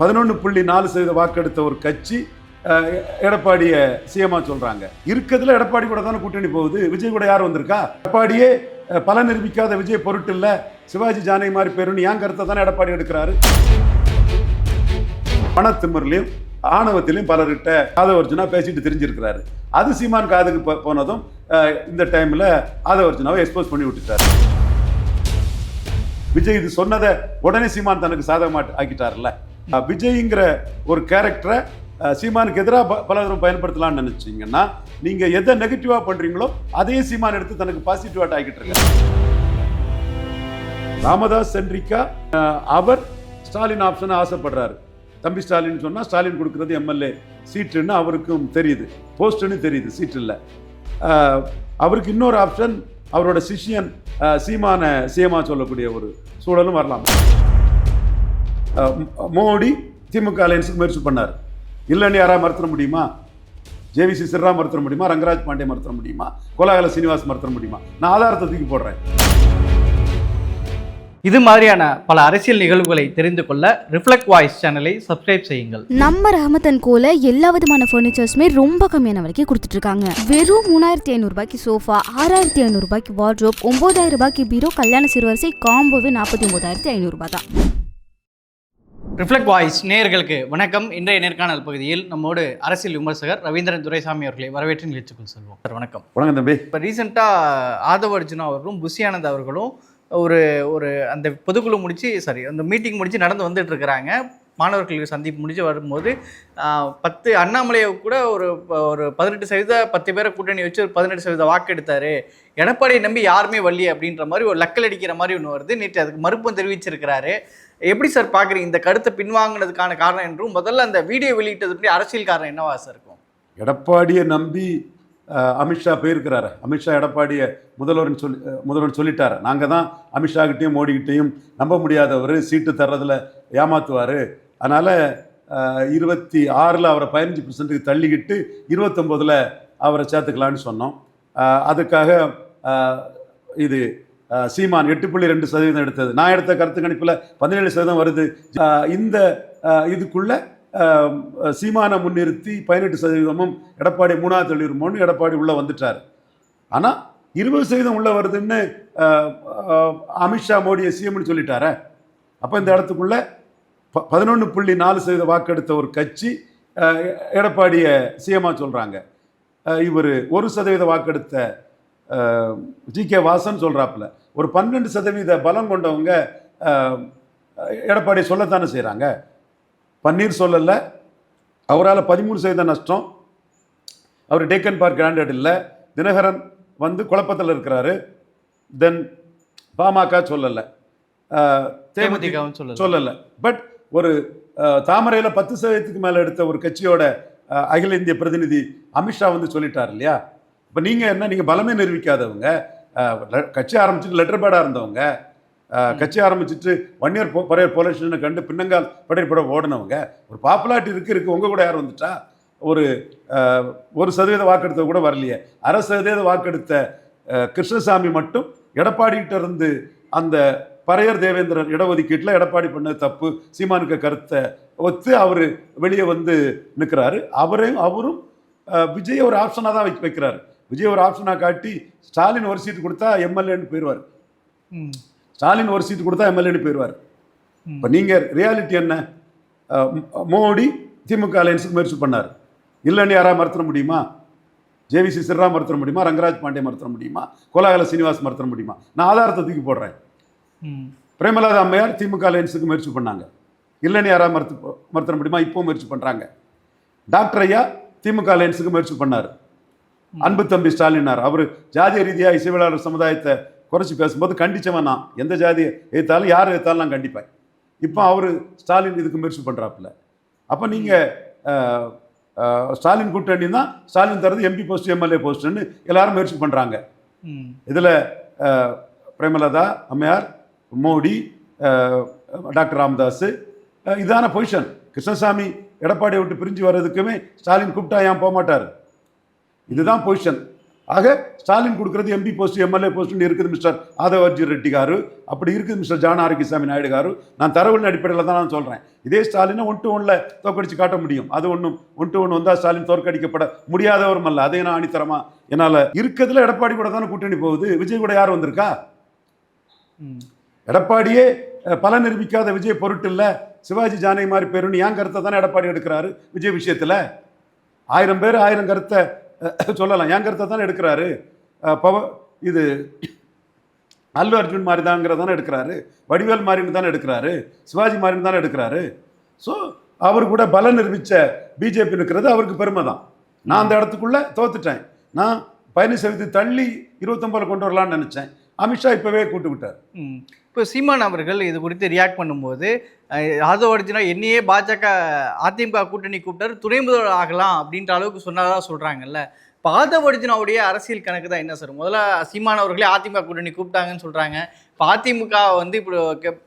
பதினொன்று புள்ளி நாலு சதவீத வாக்கெடுத்த ஒரு கட்சி எடப்பாடியை சிஎம்மா சொல்கிறாங்க இருக்கிறதுல எடப்பாடி கூட தானே கூட்டணி போகுது. விஜய் கூட யார் வந்திருக்கா? எடப்பாடியே பல நிரூபிக்காத விஜய் பொருட்டு இல்லை சிவாஜி ஜானகி மாதிரி பேருன்னு ஏன் கருத்தை தானே எடப்பாடி எடுக்கிறாரு. பணத்திமிரிலையும் ஆணவத்திலையும் பலர்கிட்ட ஆதவர்ஜுனா பேசிட்டு தெரிஞ்சிருக்கிறாரு. அது சீமான் காதுக்கு போனதும் இந்த டைமில் ஆதவர்ஜுனாவை எக்ஸ்போஸ் பண்ணி விட்டுட்டாரு. விஜய் இது சொன்னதை உடனே சீமான் தனக்கு சாதகமா ஆக்கிட்டார்ல விஜய்ங்கிற ஒரு கேரக்டரை சீமானுக்கு எதிராக பலரும் பயன்படுத்தலாம்னு நினச்சிங்கன்னா நீங்கள் எதை நெகட்டிவாக பண்ணுறீங்களோ அதையே சீமான் எடுத்து தனக்கு பாசிட்டிவாக ஆகிட்டு இருக்காங்க ராமதாஸ் சென்ட்ரிக்கா அவர் ஸ்டாலின் ஆப்ஷன் ஆசைப்படுறாரு. தம்பி ஸ்டாலின் சொன்னால் ஸ்டாலின் கொடுக்குறது எம்எல்ஏ சீட்டுன்னு அவருக்கும் தெரியுது. போஸ்ட்னு தெரியுது சீட் இல்லை. அவருக்கு இன்னொரு ஆப்ஷன் அவரோட சிஷ்யன் சீமான சீமா சொல்லக்கூடிய ஒரு சூழலும் வரலாம். மோடி திமுக அலையன்ஸுக்கு முயற்சி பண்ணார். இல்லைன்னு யாராவது மறுத்துட முடியுமா? ஜேவிசி சிறா மறுத்துட முடியுமா? ரங்கராஜ் பாண்டே மறுத்துட முடியுமா? கோலாகல சீனிவாஸ் மறுத்துட முடியுமா? நான் ஆதாரத்தை தூக்கி போடுறேன். இது மாதிரியான பல அரசியல் நிகழ்வுகளை தெரிந்து கொள்ள ரிஃப்ளெக்ட் வாய்ஸ் சேனலை சப்ஸ்கிரைப் செய்யுங்கள். நம்ம ரஹமத்தன் கோல எல்லா விதமான ஃபர்னிச்சர்ஸுமே ரொம்ப கம்மியான விலைக்கு கொடுத்துட்டு இருக்காங்க வெறும் மூணாயிரத்தி ஐநூறுபாய்க்கு சோஃபா ஆறாயிரத்தி ஐநூறுபாய்க்கு வார்ட்ரோப் ஒன்பதாயிரம் ரூபாய்க்கு பீரோ கல்யாண சிறுவரிசை காம்போவே நாற்பத்தி ஒன்பதாயிரத்தி ஐநூறுபா தான். ரிஃப்ளெக்ட் வாய்ஸ் நேயர்களுக்கு வணக்கம். இன்றைய நேர்காணல் பகுதியில் நம்மோடு அரசியல் விமர்சகர் ரவீந்திரன் துரைசாமி அவர்களை வரவேற்று நிகழ்ச்சிக்குள் செல்வோம். சார் வணக்கம். வணக்கம் தம்பி. இப்போ ரீசெண்டாக ஆதவ அர்ஜுனா அவர்களும் புஷி ஆனந்த் அவர்களும் ஒரு ஒரு அந்த பொதுக்குழு முடிச்சு சாரி அந்த மீட்டிங் முடிச்சு நடந்து வந்துட்டு இருக்கிறாங்க. மாணவர்களுக்கு சந்திப்பு முடிஞ்சு வரும்போது பத்து அண்ணாமலையை கூட ஒரு ஒரு பதினெட்டு சதவீத பத்து பேரை கூட்டணி வச்சு ஒரு பதினெட்டு சதவீத வாக்கு எடுத்தாரு. எடப்பாடியை நம்பி யாருமே வள்ளி அப்படின்ற மாதிரி ஒரு லக்கல் அடிக்கிற மாதிரி ஒன்று வருது. நேற்று அதுக்கு மறுப்பும் தெரிவிச்சிருக்கிறாரு. எப்படி சார் பார்க்குறீங்க இந்த கருத்தை பின்வாங்கினதுக்கான காரணம் என்றும் முதல்ல அந்த வீடியோ வெளியிட்டது பற்றி அரசியல் காரணம் என்னவா சார் இருக்கும்? எடப்பாடியை நம்பி அமித்ஷா போயிருக்கிறாரு. அமித்ஷா எடப்பாடியை முதல்வர்னு சொல்லி முதல்வர்னு சொல்லிட்டாரு. நாங்கள் தான் அமித்ஷாகிட்டையும் மோடிக்கிட்டையும் நம்ப முடியாதவர் சீட்டு தர்றதில் ஏமாத்துவார். அதனால் இருபத்தி ஆறில் அவரை பதினஞ்சு பர்சன்ட்டுக்கு தள்ளிக்கிட்டு இருபத்தொம்போதில் அவரை சேர்த்துக்கலான்னு சொன்னோம். அதுக்காக இது சீமான் எட்டு புள்ளி ரெண்டு சதவீதம் எடுத்தது. நான் எடுத்த கருத்து கணிப்பில் பதினேழு சதவீதம் வருது. இந்த இதுக்குள்ளே இதுக்குள்ள சீமானை முன்னிறுத்தி பதினெட்டு சதவீதமும் எடப்பாடி மூணாவது தள்ளிடுமோன்னு எடப்பாடி உள்ளே வந்துட்டார். ஆனால் இருபது சதவீதம் உள்ளே வருதுன்னு அமித்ஷா மோடியை சிஎம்னு சொல்லிட்டார. அப்போ இந்த இடத்துக்குள்ளே ப பதினொன்று புள்ளி நாலு சதவீத வாக்கெடுத்த ஒரு கட்சி எடப்பாடியை சிஎம்மாக சொல்கிறாங்க இவர் ஒரு சதவீத வாக்கெடுத்த ஜி கே வாசன் சொல்கிறாப்புல ஒரு பன்னெண்டு சதவீத பலம் கொண்டவங்க எடப்பாடி சொல்லத்தானே செய்கிறாங்க பன்னீர் சொல்லலை அவரால் பதிமூணு சதவீத நஷ்டம் அவர் டேக்கன் பார்க் கிராண்டட் இல்லை தினகரன் வந்து குழப்பத்தில் இருக்கிறாரு தென் பாமக சொல்லலை. தேமுதிகவும். சொல்லலை. பட் ஒரு தாமரையில் பத்து சதவீதத்துக்கு மேலே எடுத்த ஒரு கட்சியோட அகில இந்திய பிரதிநிதி அமித்ஷா வந்து சொல்லிட்டார் இல்லையா? இப்போ நீங்கள் என்ன நீங்கள் பலமே நிரூபிக்காதவங்க. கட்சி ஆரம்பிச்சுட்டு லெட்டர் பேடாக இருந்தவங்க. கட்சி ஆரம்பிச்சுட்டு ஒன் இயர் பழைய போலீஸ்னு கண்டு பின்னங்கால் படைப்பட ஓடினவங்க. ஒரு பாப்புலாரிட்டி இருக்கு இருக்கு. உங்கள் கூட யார் வந்துட்டா? ஒரு ஒரு சதவீத வாக்கெடுத்த கூட வரலையே. அரை சதவீத வாக்கெடுத்த கிருஷ்ணசாமி மட்டும் எடப்பாடிகிட்ட இருந்து அந்த பறையர் தேவேந்திரன் இடஒதுக்கீட்டில் எடப்பாடி பண்ணது தப்பு சீமானுக்கு கருத்தை ஒத்து அவர் வெளியே வந்து நிற்கிறாரு அவரையும் அவரும் விஜய் ஒரு ஆப்ஷனாக தான் வைக்க வைக்கிறாரு. விஜய் ஒரு ஆப்ஷனாக காட்டி ஸ்டாலின் ஒரு சீட்டு கொடுத்தா எம்எல்ஏன்னு போயிடுவார் ஸ்டாலின் ஒரு சீட்டு கொடுத்தா எம்எல்ஏன்னு போயிடுவார். இப்போ நீங்கள் ரியாலிட்டி என்ன? மோடி திமுக அலையன்ஸுக்கு முயற்சி பண்ணார். இல்லைன்னு யாராவது மறுத்துட முடியுமா? ஜேவிசி சிறா மறுத்துட முடியுமா? ரங்கராஜ் பாண்டே மறுத்துட முடியுமா? கோலாகல சீனிவாஸ் மறுத்துட முடியுமா? நான் ஆதாரத்தை தூக்கி போடுறேன். பிரேமலதா அம்மையார் திமுக அலையன்ஸுக்கு முயற்சி பண்ணாங்க. இல்லைன்னு யாராவது மறுத்து மறுத்துட முடியுமா? இப்போ முயற்சி பண்ணுறாங்க டாக்டர் ஐயா திமுக அலையன்ஸுக்கு முயற்சி பண்ணார். அன்பு தம்பி ஸ்டாலினார் அவர் ஜாதிய ரீதியாக இசைவியலாளர் சமுதாயத்தை குறைச்சி பேசும்போது கண்டிச்சவன் நான். எந்த ஜாதியை எதிர்த்தாலும் யார் எதிர்த்தாலும் நான் கண்டிப்பேன். இப்போ அவர் ஸ்டாலின் இதுக்கு முயற்சி பண்ணுறாப்புல அப்போ நீங்கள் ஸ்டாலின் கூட்டணி தான் ஸ்டாலின் தரது எம்பி போஸ்ட் எம்எல்ஏ போஸ்ட்டுன்னு எல்லாரும் முயற்சி பண்ணுறாங்க இதில் பிரேமலதா அம்மையார் மோடி டாக்டர் ராமதாஸ். இதான பொசிஷன். கிருஷ்ணசாமி எடப்பாடியை விட்டு பிரிஞ்சு வர்றதுக்குமே ஸ்டாலின் கூப்பிட்டா ஏன் போக மாட்டார்? இதுதான் பொசிஷன். ஆக ஸ்டாலின் கொடுக்குறது எம்பி போஸ்ட் எம்எல்ஏ போஸ்ட்னு இருக்குது மிஸ்டர் ஆதவர்ஜி ரெட்டி காரு. அப்படி இருக்குது மிஸ்டர் ஜான் ஆரோக்கியசாமி நாயுடு காரு. நான் தரவுகளின் அடிப்படையில் தான் நான் சொல்கிறேன் இதே ஸ்டாலினை ஒன் டு ஒன்ல தோற்கடிச்சு காட்ட முடியும். அது ஒன்றும் ஒன் டு ஒன் வந்தால் ஸ்டாலின் தோற்கடிக்கப்பட முடியாதவரும் அல்ல. அதை நான் ஆணித்தரமா என்னால் இருக்கிறதுல எடப்பாடி கூட தானே கூட்டணி போகுது. விஜய் கூட யார் வந்திருக்கா? ம். எடப்பாடியே பல நிரூபிக்காத விஜய் பொருட்டு இல்லை சிவாஜி ஜானகி மாதிரி பேருன்னு ஏன் கருத்தை தானே எடப்பாடி எடுக்கிறாரு விஜய் விஷயத்தில்? ஆயிரம் பேர் ஆயிரம் கருத்தை சொல்லலாம். ஏன் கருத்தை தானே எடுக்கிறாரு? பவ இது அல்லு அர்ஜுன் மாதிரி தாங்கிறத தானே எடுக்கிறாரு. வடிவேல் மாதிரின்னு தானே எடுக்கிறாரு. சிவாஜி மாதிரின்னு தானே எடுக்கிறாரு. ஸோ அவர் கூட பலம் நிரூபித்த பிஜேபி இருக்கிறது அவருக்கு பெருமை தான். நான் அந்த இடத்துக்குள்ளே தோத்துட்டேன். நான் பயணி சவித்து தள்ளி இருபத்தொம்பதில் கொண்டு வரலான்னு நினச்சேன். அமித்ஷா இப்போவே கூட்டு விட்டார். ம். இப்போ சீமான் அவர்கள் இது குறித்து ரியாக்ட் பண்ணும்போது அஹ், ஆதவ என்னையே பாஜக அதிமுக கூட்டணி கூப்பிட்டாரு துணை முதல்வர் ஆகலாம் அப்படின்ற அளவுக்கு சொன்னதாக சொல்கிறாங்கல்ல இப்போ அரசியல் கணக்கு தான் என்ன சார்? முதல்ல சீமான் அவர்களே அதிமுக கூட்டணி கூப்பிட்டாங்கன்னு சொல்கிறாங்க இப்போ அதிமுக வந்து இப்போ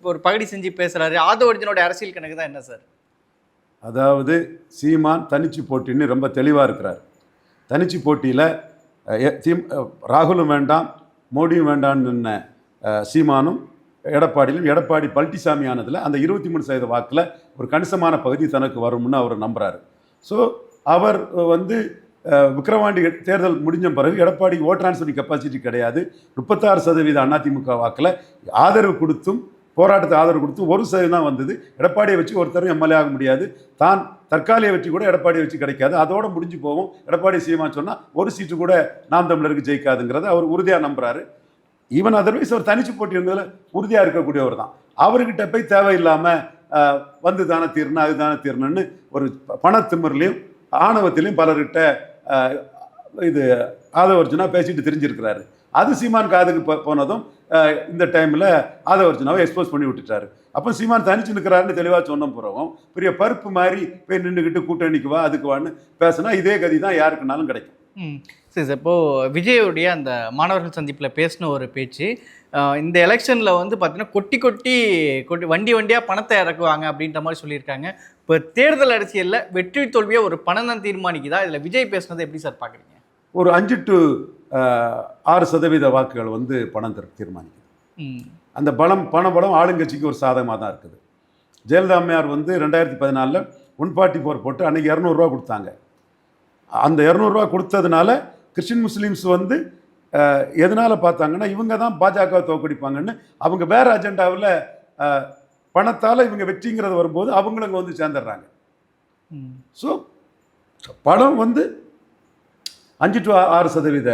ஒரு பகடி செஞ்சு பேசுகிறாரு ஆதவ அரசியல் கணக்கு தான் என்ன சார்? அதாவது சீமான் தனிச்சு போட்டின்னு ரொம்ப தெளிவாக இருக்கிறார். தனிச்சு போட்டியில் ராகுலும் வேண்டாம் மோடியும் வேண்டாம்னு நின்ன சீமானும் எடப்பாடியிலும் எடப்பாடி பல்ட்டிசாமி ஆனதில் அந்த இருபத்தி மூணு சதவீத வாக்கில் ஒரு கணிசமான பகுதி தனக்கு வரும்னு அவர் நம்புகிறாரு ஸோ அவர் வந்து அஹ், விக்கிரவாண்டி தேர்தல் முடிஞ்ச பிறகு எடப்பாடி ஓட் டிரான்ஸ்ஃபரிங் கெப்பாசிட்டி கிடையாது. முப்பத்தாறு சதவீத அதிமுக வாக்கில் ஆதரவு கொடுத்தும் போராட்டத்தை ஆதரவு கொடுத்து ஒரு சதவீதம் தான் வந்தது. எடப்பாடியை வச்சு ஒருத்தரும் எம்எல்ஏ ஆக முடியாது. தான் தற்காலிக வெற்றி கூட எடப்பாடியை வச்சு கிடைக்காது. அதோடு முடிஞ்சு போகும். எடப்பாடி சீமா சொன்னால் ஒரு சீட்டு கூட நாம் தமிழருக்கு ஜெயிக்காதுங்கிறத அவர் உறுதியாக நம்புறாரு. ஈவன் அதர்வைஸ் அவர் தனிச்சு போட்டி இருந்ததில் உறுதியாக இருக்கக்கூடியவர் தான் அவர்கிட்ட போய் தேவையில்லாமல் வந்து தானே தீரணும் அது தானே தீரணும்னு ஒரு பண திமிர்லையும் ஆணவத்திலையும் பலர்கிட்ட இது ஆதவர்ஜுனா பேசிட்டு தெரிஞ்சிருக்கிறாரு. அது சீமான் காதுக்கு போ- போனதும் இந்த டைமில் ஆதவர்ஜுனாவை எக்ஸ்போஸ் பண்ணி விட்டுட்டாரு. அப்போ சீமான் தனிச்சு நிற்கிறாருன்னு தெளிவாக சொன்ன பிறகும் பெரிய பருப்பு மாதிரி போய் நின்றுக்கிட்டு கூட்டணிக்கு வா அதுக்கு வான்னு பேசினா இதே கதி தான் யாருக்குனாலும் கிடைக்கும். சரி சார் இப்போது விஜயோடைய அந்த மாணவர்கள் சந்திப்பில் பேசின ஒரு பேச்சு இந்த எலெக்ஷனில் வந்து பார்த்தீங்கன்னா கொட்டி கொட்டி கொட்டி வண்டி வண்டியாக பணத்தை இறக்குவாங்க அப்படின்ற மாதிரி சொல்லியிருக்காங்க. இப்போ தேர்தல் அரசியலில் வெற்றி தோல்வியை ஒரு பணம் தான் தீர்மானிக்குதா? இதில் விஜய் பேசுனதை எப்படி சார் பார்க்குறீங்க ஒரு அஞ்சு டு ஆறு சதவீத வாக்குகள் வந்து பணம் தீர்- தீர்மானிக்குது. ம். அந்த பலம் பண பலம் ஆளுங்கட்சிக்கு ஒரு சாதகமாக தான் இருக்குது. ஜெயலலிதா அம்மையார் வந்து ரெண்டாயிரத்தி பதினாலில் ஒன் ஃபார்ட்டி ஃபோர் போட்டு அன்றைக்கி இரநூறுவா கொடுத்தாங்க. அந்த இரநூறுவா கொடுத்ததுனால கிறிஸ்டின் முஸ்லீம்ஸ் வந்து எதனால பார்த்தாங்கன்னா இவங்க தான் பாஜக தோக்கடிப்பாங்கன்னு அவங்க வேற அஜெண்டாவில் பணத்தால் இவங்க வெற்றிங்கிறது வரும்போது அவங்களும் வந்து சேர்ந்துடுறாங்க. ஸோ படம் வந்து அஞ்சு டு ஆறு சதவீத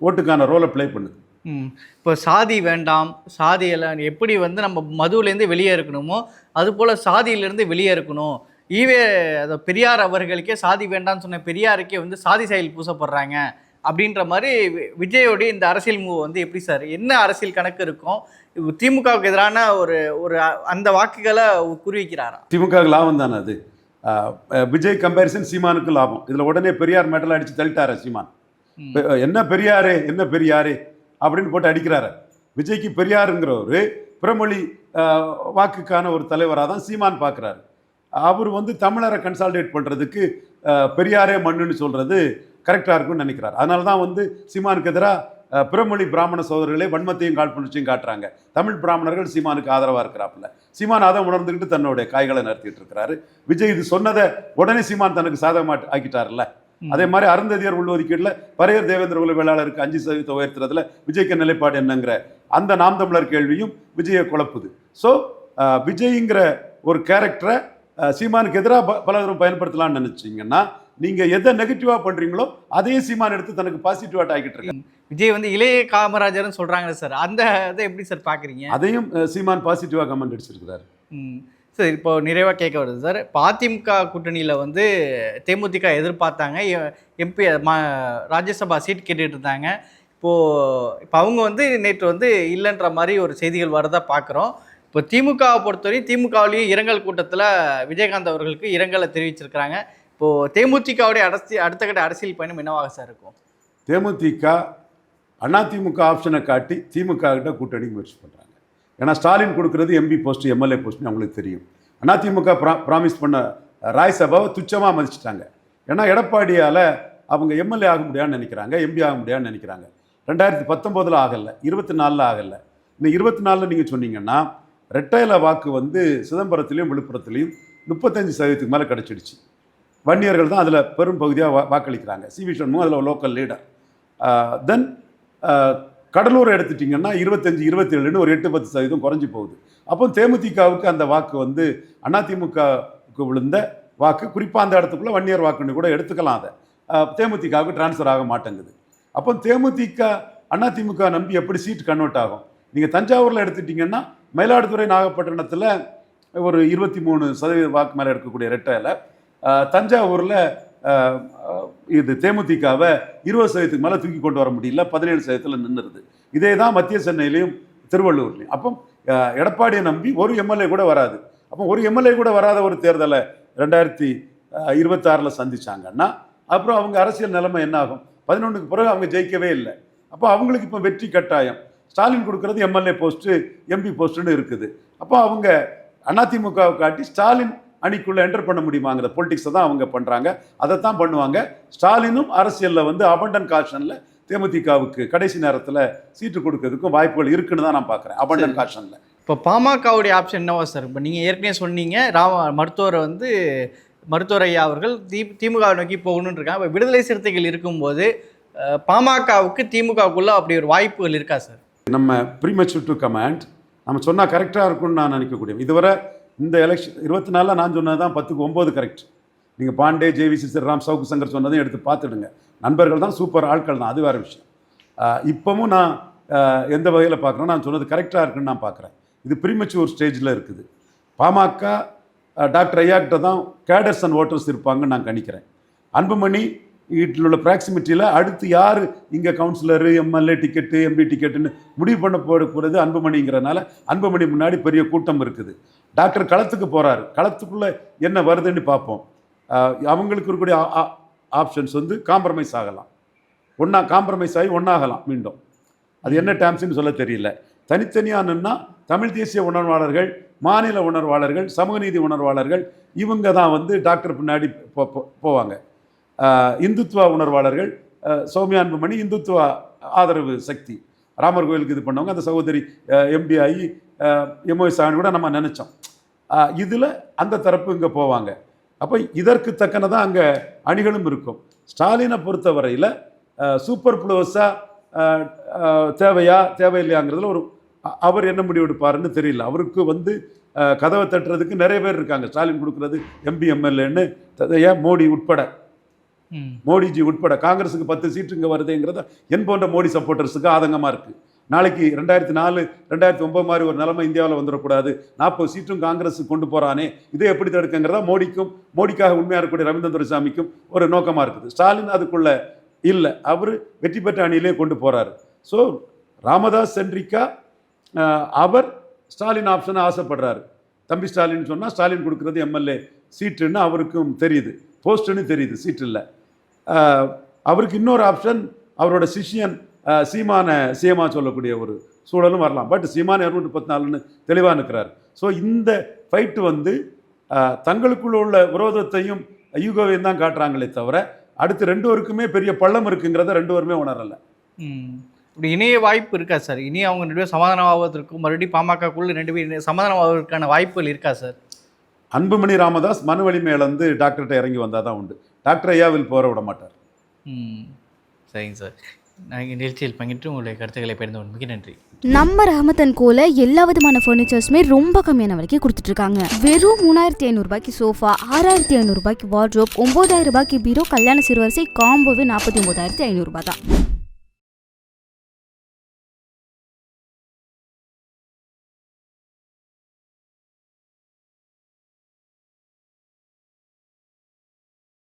ஓட்டுக்கான ரோலை ப்ளே பண்ணுது. ம். இப்போ சாதி வேண்டாம் சாதியெல்லாம் எப்படி வந்து நம்ம மதுவிலேருந்து வெளியே இருக்கணுமோ அதுபோல் சாதியிலேருந்து வெளியே இருக்கணும் ஈவே அது பெரியார் அவர்களுக்கே சாதி வேண்டாம்னு சொன்ன பெரியாருக்கே வந்து சாதி செயல் பூசப்படுறாங்க அப்படின்ற மாதிரி விஜயோடைய இந்த அரசியல் மூவ் வந்து எப்படி சார்? என்ன அரசியல் கணக்கு இருக்கும்? திமுகவுக்கு எதிரான ஒரு ஒரு அந்த வாக்குகளை குறி வைக்கிறாரா திமுக லாபம் தானே அது? விஜய் கம்பேரிசன் சீமானுக்கு லாபம். இதில் உடனே பெரியார் மெடல் அடித்து தள்ளிட்டாரு சீமான். என்ன பெரியாரே என்ன பெரியாரே அப்படின்னு போட்டு அடிக்கிறாரு. விஜய்க்கு பெரியாருங்கிறவர் பிறமொழி அஹ், வாக்குக்கான ஒரு தலைவராக தான் சீமான் பார்க்குறாரு அவர் வந்து தமிழரை கன்சால்டேட் பண்ணுறதுக்கு பெரியாரே மண்ணுன்னு சொல்கிறது கரெக்டாக இருக்கும்னு நினைக்கிறார். அதனால தான் வந்து சீமானுக்கு எதிராக பிறமொழி பிராமண சோதரர்களே வன்மத்தையும் காழ்ப்புணர்ச்சியும் காட்டுறாங்க. தமிழ் பிராமணர்கள் சீமானுக்கு ஆதரவாக இருக்கிறாப்புல. சீமான் அதை உணர்ந்துக்கிட்டு தன்னுடைய காய்களை நடத்திட்டு இருக்கிறாரு. விஜய் இது சொன்னதை உடனே சீமான் தனக்கு சாதகமாக ஆக்கிட்டார்ல அதே மாதிரி அருந்ததியர் உள்ஒதுக்கீடுல பரையர் தேவேந்திர குல வேளாளருக்கு அஞ்சு சதவீதம் உயர்த்துறதுல விஜய்க்கு நிலைப்பாடு என்னங்கிற அந்த நாம் தமிழர் கேள்வியும் விஜயை குழப்புது. ஸோ விஜய்ங்கிற ஒரு கேரக்டரை சீமானுக்கு எதிராக பலரும் பயன்படுத்தலாம்னு நினைச்சீங்கன்னா நீங்க எதை நெகட்டிவா பண்றீங்களோ அதையே சீமான் எடுத்து தனக்கு பாசிட்டிவா ஆக்கிட்டு இருக்காரு. விஜய் வந்து இளைய காமராஜர்னு சொல்கிறாங்களே சார். அந்த இதை எப்படி சார் பார்க்குறீங்க அதையும் சீமான் பாசிட்டிவா கமெண்ட் அடிச்சிருக்கிறாரு. சரி இப்போ நிறைவாக கேட்க வருது சார். இப்போ அதிமுக கூட்டணியில் வந்து தேமுதிக எதிர்பார்த்தாங்க. எம்பி மா ராஜ்யசபா சீட் கேட்டுட்டு இருந்தாங்க. இப்போது இப்போ அவங்க வந்து நேற்று வந்து இல்லைன்ற மாதிரி ஒரு செய்திகள் வரதா பார்க்குறோம் இப்போ திமுகவை பொறுத்தவரை திமுகவிலையும் இரங்கல் கூட்டத்தில் விஜயகாந்த் அவர்களுக்கு இரங்கலை தெரிவிச்சிருக்கிறாங்க. இப்போது தேமுதிகவுடைய அரசியல் அடுத்த கட்ட அரசியல் பயணம் என்னவாக சார் இருக்கும்? தேமுதிக அதிமுக ஆப்ஷனை காட்டி திமுக கிட்ட கூட்டணி முயற்சி பண்ணுறாங்க ஏன்னா ஸ்டாலின் கொடுக்கறது எம்பி போஸ்ட் எம்எல்ஏ போஸ்ட்னு அவங்களுக்கு தெரியும். அதிமுக ப்ரா ப்ராமிஸ் பண்ண ராய்சபாவை துச்சமாக மதிச்சிட்டாங்க. ஏன்னா எடப்பாடியால் அவங்க எம்எல்ஏ ஆக முடியாதுன்னு நினைக்கிறாங்க எம்பி ஆக முடியாதுன்னு நினைக்கிறாங்க. ரெண்டாயிரத்தி பத்தொம்போதில் ஆகலை இருபத்தி நாலில் ஆகலை. இன்னும் இருபத்தி நாலில் நீங்கள் சொன்னீங்கன்னா ரெட்டையில வாக்கு வந்து சிதம்பரத்திலையும் விழுப்புரத்துலையும் முப்பத்தஞ்சு சதவீதத்துக்கு மேலே கிடச்சிடுச்சு. வன்னியர்கள் தான் அதில் பெரும் பகுதியாக வா வாக்களிக்கிறாங்க. சி வி சண்முகம் அதில் லோக்கல் லீடர் தென் கடலூர் எடுத்துட்டிங்கன்னா இருபத்தஞ்சி இருபத்தேழுன்னு ஒரு எட்டு பத்து சதவீதம் குறைஞ்சி போகுது. அப்போ தேமுதிகவுக்கு அந்த வாக்கு வந்து அதிமுகவுக்கு விழுந்த வாக்கு குறிப்பாக அந்த இடத்துக்குள்ளே வன்னியர் வாக்குன்னு கூட எடுத்துக்கலாம் அதை. தேமுதிகவுக்கு டிரான்ஸ்ஃபர் ஆக மாட்டேங்குது. அப்போ தேமுதிக அதிமுக நம்பி எப்படி சீட் கன்வெர்ட் ஆகும்? நீங்கள் தஞ்சாவூரில் எடுத்துட்டிங்கன்னா மயிலாடுதுறை நாகப்பட்டினத்தில் ஒரு இருபத்தி மூணு சதவீத வாக்கு மேலே எடுக்கக்கூடிய ரெட்டையில் தஞ்சாவூரில் இது தேமுதிகவை இருபது சதவீதத்துக்கு மேலே தூக்கி கொண்டு வர முடியல பதினேழு சதவீதத்தில் நின்றுருது இதே தான் மத்திய சென்னையிலையும் திருவள்ளூர்லையும். அப்போ எடப்பாடியை நம்பி ஒரு எம்எல்ஏ கூட வராது. அப்போ ஒரு எம்எல்ஏ கூட வராத ஒரு தேர்தலை ரெண்டாயிரத்தி இருபத்தாறில் சந்திச்சாங்கன்னா அப்புறம் அவங்க அரசியல் நிலைமை என்ன ஆகும்? பதினொன்றுக்கு பிறகு அவங்க ஜெயிக்கவே இல்லை. அப்போ அவங்களுக்கு இப்போ வெற்றி கட்டாயம். ஸ்டாலின் கொடுக்கறது எம்எல்ஏ போஸ்ட்டு எம்பி போஸ்ட்டுன்னு இருக்குது. அப்போ அவங்க அதிமுகவை காட்டி ஸ்டாலின் அணிக்குள்ளே என்டர் பண்ண முடியுமாங்கிற பொலிட்டிக்ஸை தான் அவங்க பண்ணுறாங்க அதை தான் பண்ணுவாங்க. ஸ்டாலினும் அரசியலில் வந்து அபண்டன் காஷனில் தேமுதிகவுக்கு கடைசி நேரத்தில் சீட்டு கொடுக்கறதுக்கும் வாய்ப்புகள் இருக்குன்னு தான் நான் பார்க்குறேன். அபண்டன் காஷனில் இப்போ பாமகவுடைய ஆப்ஷன் என்னவா சார் இப்போ நீங்கள் ஏற்கனவே சொன்னீங்க ராம மருத்துவரை வந்து மருத்துவர் ஐயா அவர்கள் தி திமுக நோக்கி போகணும்னு இருக்காங்க. இப்போ விடுதலை சிறுத்தைகள் இருக்கும்போது பாமகவுக்கு திமுகவுக்குள்ள அப்படி ஒரு வாய்ப்புகள் இருக்கா சார் நம்ம ப்ரீமெச்சூர் டு கமாண்ட் நம்ம சொன்னால் கரெக்டாக இருக்கும்னு நான் நினைக்கக்கூடிய இதுவரை இந்த எலெக்ஷன் இருபத்தி நாலில் நான் சொன்னது தான் பத்துக்கு ஒம்பது கரெக்ட் நீங்கள் பாண்டே ஜேவிசி ஸ்ரீராம் சவுக்கு சங்கர் சொன்னதையும் எடுத்து பார்த்துடுங்க. நண்பர்கள் தான் சூப்பர் ஆட்கள் தான் அது வேறு விஷயம். இப்போவும் நான் எந்த வகையில் பார்க்குறேன் நான் சொன்னது கரெக்டாக இருக்குன்னு நான் பார்க்குறேன். இது ப்ரீமெச்சூர் ஸ்டேஜில் இருக்குது. பாமக டாக்டர் ஐயாக்கிட்ட தான் கேடர்ஸ் அண்ட் ஓட்டர்ஸ் இருப்பாங்கன்னு நான் கணிக்கிறேன். அன்புமணி வீட்டில் உள்ள ப்ராக்சிமிட்டியில் அடுத்து யார்? இங்கே கவுன்சிலரு எம்எல்ஏ டிக்கெட்டு எம்பி டிக்கெட்டுன்னு முடிவு பண்ண போடக்கூடாது அன்புமணிங்கிறனால அன்புமணி முன்னாடி பெரிய கூட்டம் இருக்குது. டாக்டர் களத்துக்கு போகிறாரு களத்துக்குள்ளே என்ன வருதுன்னு பார்ப்போம். அவங்களுக்கு இருக்கக்கூடிய ஆப்ஷன்ஸ் வந்து காம்ப்ரமைஸ் ஆகலாம். ஒன்றா காம்ப்ரமைஸ் ஆகி ஒன்றாகலாம் மீண்டும். அது என்ன டேம்ஸ்னு சொல்ல தெரியல. தனித்தனியாக தமிழ் தேசிய உணர்வாளர்கள் மாநில உணர்வாளர்கள் சமூக நீதி உணர்வாளர்கள் இவங்க தான் வந்து டாக்டர் பின்னாடி போவாங்க. இந்துத்துவ உணர்வாளர்கள் சௌமியான்புமணி சௌமியா அன்புமணி இந்துத்துவ ஆதரவு சக்தி. ராமர் கோயிலுக்கு இது பண்ணவங்க அந்த சகோதரி எம்பிஐ எம்ஓ சாமி கூட நம்ம நினச்சோம். இதில் அந்த தரப்பு இங்கே போவாங்க. அப்போ இதற்கு தக்கனதான் அங்கே அணிகளும் இருக்கும். ஸ்டாலினை பொறுத்தவரையில் சூப்பர் ப்ளோஸாக தேவையா தேவையில்லையாங்கிறதுல ஒரு அவர் என்ன முடிவு எடுப்பாருன்னு தெரியல. அவருக்கு வந்து கதவை தட்டுறதுக்கு நிறைய பேர் இருக்காங்க. ஸ்டாலின் கொடுக்குறது எம்பி எம்எல்ஏன்னு ஏன் மோடி உட்பட. மோடிஜி உட்பட காங்கிரஸுக்கு பத்து சீட்டு இங்கே வருதுங்கிறத என் போன்ற மோடி சப்போர்ட்டர்ஸுக்கு ஆதங்கமாக இருக்குது நாளைக்கு ரெண்டாயிரத்தி நாலு ரெண்டாயிரத்தி ஒம்பது மாதிரி ஒரு நிலைமை இந்தியாவில் வந்துடக்கூடாது. நாற்பது சீட்டும் காங்கிரஸுக்கு கொண்டு போகிறானே இதை எப்படி தடுக்கங்கிறதா மோடிக்கும் மோடிக்காக உண்மையாக இருக்கக்கூடிய ரவீந்திரன் துரைசாமிக்கும் ஒரு நோக்கமாக இருக்குது. ஸ்டாலின் அதுக்குள்ள இல்லை. அவர் வெற்றி பெற்ற அணியிலே கொண்டு போகிறாரு ஸோ ராமதாஸ் சென்ட்ரிக்கா அவர் ஸ்டாலின் ஆப்ஷனை ஆசைப்படுறாரு. தம்பி ஸ்டாலின் சொன்னால் ஸ்டாலின் கொடுக்குறது எம்எல்ஏ. சீட்டுன்னு அவருக்கும் தெரியுது. போஸ்ட்டுன்னு தெரியுது சீட்டில் அவருக்கு இன்னொரு ஆப்ஷன் அவரோட சிஷ்யன் சீமான சீமா சொல்லக்கூடிய ஒரு சூழலும் வரலாம். பட் சீமான் இரநூத்தி பத்து நாலுன்னு தெளிவாக நிற்கிறார் ஸோ இந்த ஃபைட்டு வந்து தங்களுக்குள்ள உள்ள விரோதத்தையும் யூகோவையும் தான் காட்டுறாங்களே தவிர அடுத்து ரெண்டு பேருக்குமே பெரிய பள்ளம் இருக்குங்கிறத ரெண்டு பேருமே உணரலை. இப்படி இணைய வாய்ப்பு இருக்கா சார்? இனி அவங்க ரெண்டு பேரும் சமாதானமாகவதற்கும் மறுபடியும் பாமகக்குள்ள ரெண்டு பேர் சமாதானமாகவதற்கான வாய்ப்புகள் இருக்கா சார்? அன்புமணி ராமதாஸ் மனு வலிமை இழந்து டாக்டர்கிட்ட இறங்கி வந்தால் தான் உண்டு. டாக்டர் ஐயாவில் போற விட மாட்டார் ம் சரிங்க சார். நான் இங்கே நிகழ்ச்சியில் பங்கிட்டு உங்களுடைய கருத்துக்களை பகிர்ந்து கொண்டமைக்கு நன்றி. நம்ம ரஹமத் அண்ட் கோல எல்லா விதமான ஃபர்னிச்சர்ஸுமே ரொம்ப கம்மியான விலைக்கு கொடுத்துட்டு இருக்காங்க. வெறும் மூணாயிரத்தி ஐநூறுபாய்க்கு சோஃபா ஆறாயிரத்தி ஐநூறுபாய்க்கு வார்ட்ரோப் ஒன்பதாயிரம் ரூபாய்க்கு பீரோ கல்யாண சிறுவரிசை காம்போவே நாற்பத்தி ஒன்பதாயிரத்தி ஐநூறுபா தான்